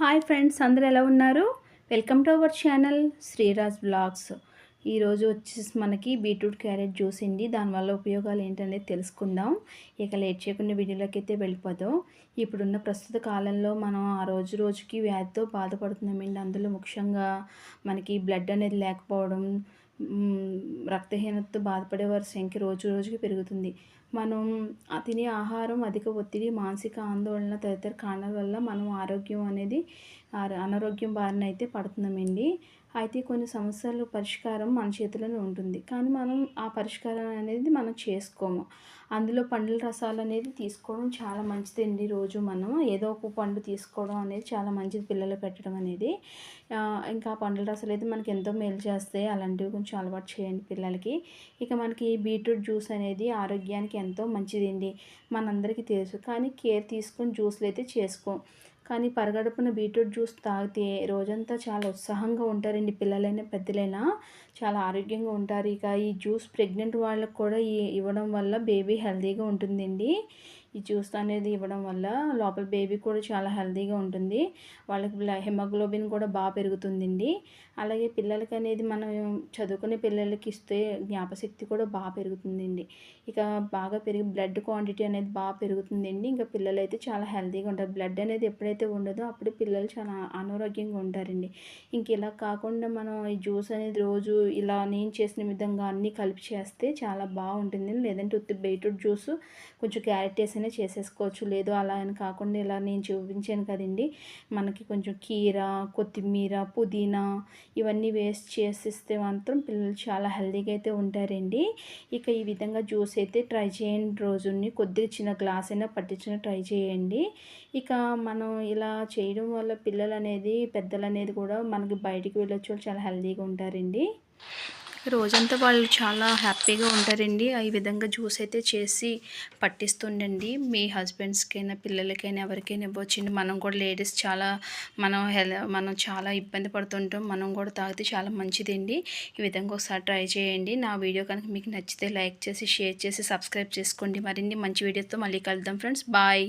Hi friends అందరు ఎలా ఉన్నారు? Welcome to our channel Sriraj vlogs. ఈరోజు వచ్చేసి మనకి బీట్రూట్ క్యారెట్ జ్యూస్ అండి. దానివల్ల ఉపయోగాలు ఏంటనేది తెలుసుకుందాం. ఇక లేట్ చేయకుండా వీడియోలోకి అయితే వెళ్ళిపోదాం. ఇప్పుడున్న ప్రస్తుత కాలంలో మనం ఆ రోజు రోజుకి వ్యాధితో బాధపడుతున్నామండి. అందులో ముఖ్యంగా మనకి బ్లడ్ అనేది లేకపోవడం రక్తహీనతతో బాధపడే వారి సంఖ్య రోజు రోజుకి పెరుగుతుంది. మనం తినే ఆహారం అధిక ఒత్తిడి మానసిక ఆందోళన తదితర కారణాల వల్ల మనం ఆరోగ్యం అనేది అనారోగ్యం బారిన అయితే పడుతున్నామండి. అయితే కొన్ని సమస్యలు పరిష్కారం మన చేతిలోనే ఉంటుంది. కానీ మనం ఆ పరిష్కారం అనేది మనం చేసుకోము. అందులో పండ్ల రసాలు అనేది తీసుకోవడం చాలా మంచిదండి రోజు మనం. ఏదో ఒక పండు తీసుకోవడం అనేది చాలా మంచిది పిల్లలు పెట్టడం అనేది. ఇంకా పండ్ల రసాలు అయితే మనకి ఎంతో మేలు చేస్తాయి. అలాంటివి కొంచెం అలవాటు చేయండి పిల్లలకి. ఇక మనకి బీట్రూట్ జ్యూస్ అనేది ఆరోగ్యానికి ఎంతో మంచిదండి. మనందరికీ తెలుసు. కానీ కేర్ తీసుకొని జ్యూస్లు అయితే చేసుకోం. కానీ పరగడుపున బీట్రూట్ జ్యూస్ తాగితే రోజంతా చాలా ఉత్సాహంగా ఉంటారండి పిల్లలైనా పెద్దలైనా. చాలా ఆరోగ్యంగా ఉంటారు. ఇక ఈ జ్యూస్ ప్రెగ్నెంట్ వాళ్ళకు కూడా ఇవ్వడం వల్ల బేబీ హెల్తీగా ఉంటుందండి. ఈ జ్యూస్ అనేది ఇవ్వడం వల్ల లోపల బేబీ కూడా చాలా హెల్తీగా ఉంటుంది. వాళ్ళకి హెమోగ్లోబిన్ కూడా బాగా పెరుగుతుందండి. అలాగే పిల్లలకి అనేది మనం చదువుకునే పిల్లలకి ఇస్తే జ్ఞాపశక్తి కూడా బాగా పెరుగుతుందండి. ఇక బాగా పెరిగి బ్లడ్ క్వాంటిటీ అనేది బాగా పెరుగుతుందండి. ఇంకా పిల్లలు అయితే చాలా హెల్తీగా ఉంటారు. బ్లడ్ అనేది ఎప్పుడైతే ఉండదో అప్పుడు పిల్లలు చాలా అనారోగ్యంగా ఉంటారండి. ఇంక ఇలా కాకుండా మనం ఈ జ్యూస్ అనేది రోజు ఇలా నేను చేసిన విధంగా అన్నీ కలిపి చేస్తే చాలా బాగుంటుంది లేదంటే ఉత్తి బీట్రూట్ జ్యూస్ కొంచెం క్యారెట్ వేసిన చేసేసుకోవచ్చు. లేదు అలా అని కాకుండా ఇలా నేను చూపించాను కదండి. మనకి కొంచెం కీర కొత్తిమీర పుదీనా ఇవన్నీ వేస్ట్ చేసిస్తే మాత్రం పిల్లలు చాలా హెల్దీగా అయితే ఉంటారండి. ఇక ఈ విధంగా జ్యూస్ అయితే ట్రై చేయండి. రోజుని కొద్దిగా చిన్న గ్లాస్ అయినా పట్టించిన ట్రై చేయండి. ఇక మనం ఇలా చేయడం వల్ల పిల్లలు అనేది పెద్దలు అనేది కూడా మనకి బయటికి వెళ్ళొచ్చు చాలా హెల్దీగా ఉంటారండి. రోజంతా వాళ్ళు చాలా హ్యాపీగా ఉంటారండి. ఈ విధంగా జ్యూస్ అయితే చేసి పట్టిస్తుండండి. మీ హస్బెండ్స్కైనా పిల్లలకైనా ఎవరికైనా ఇవ్వచ్చండి. మనం కూడా లేడీస్ చాలా మనం హెల్ మనం చాలా ఇబ్బంది పడుతుంటాం. మనం కూడా తాగితే చాలా మంచిదండి. ఈ విధంగా ఒకసారి ట్రై చేయండి. నా వీడియో కనుక మీకు నచ్చితే లైక్ చేసి షేర్ చేసి సబ్స్క్రైబ్ చేసుకోండి. మరిన్ని మంచి వీడియోతో మళ్ళీ కలుద్దాం ఫ్రెండ్స్. బాయ్.